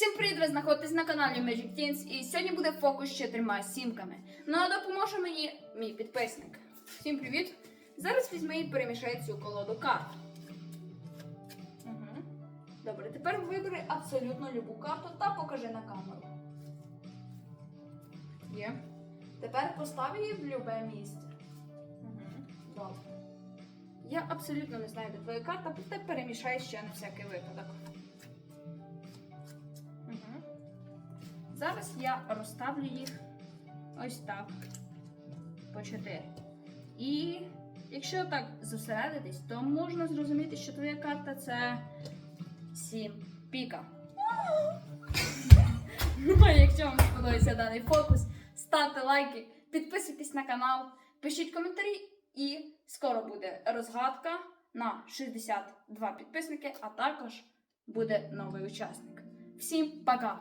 Всім привіт! Ви знаходитесь на каналі Magic Teens і сьогодні буде фокус з чотирма сімками. Ну а допоможе мені мій підписник. Всім привіт! Зараз візьми і перемішай цю колоду карт. Угу. Добре, тепер вибери абсолютно любу карту та покажи на камеру. Є. Тепер постав її в любе місце. Угу. Добре. Я абсолютно не знаю, де твоя карта, проте перемішай ще на всякий випадок. Зараз я розставлю їх ось так. По чотири. І якщо так зосередитись, то можна зрозуміти, що твоя карта це 7 піка. Ну, якщо вам сподобається даний фокус, ставте лайки, підписуйтесь на канал, пишіть коментарі, і скоро буде розгадка на 62 підписники, а також буде новий учасник. Всім пока!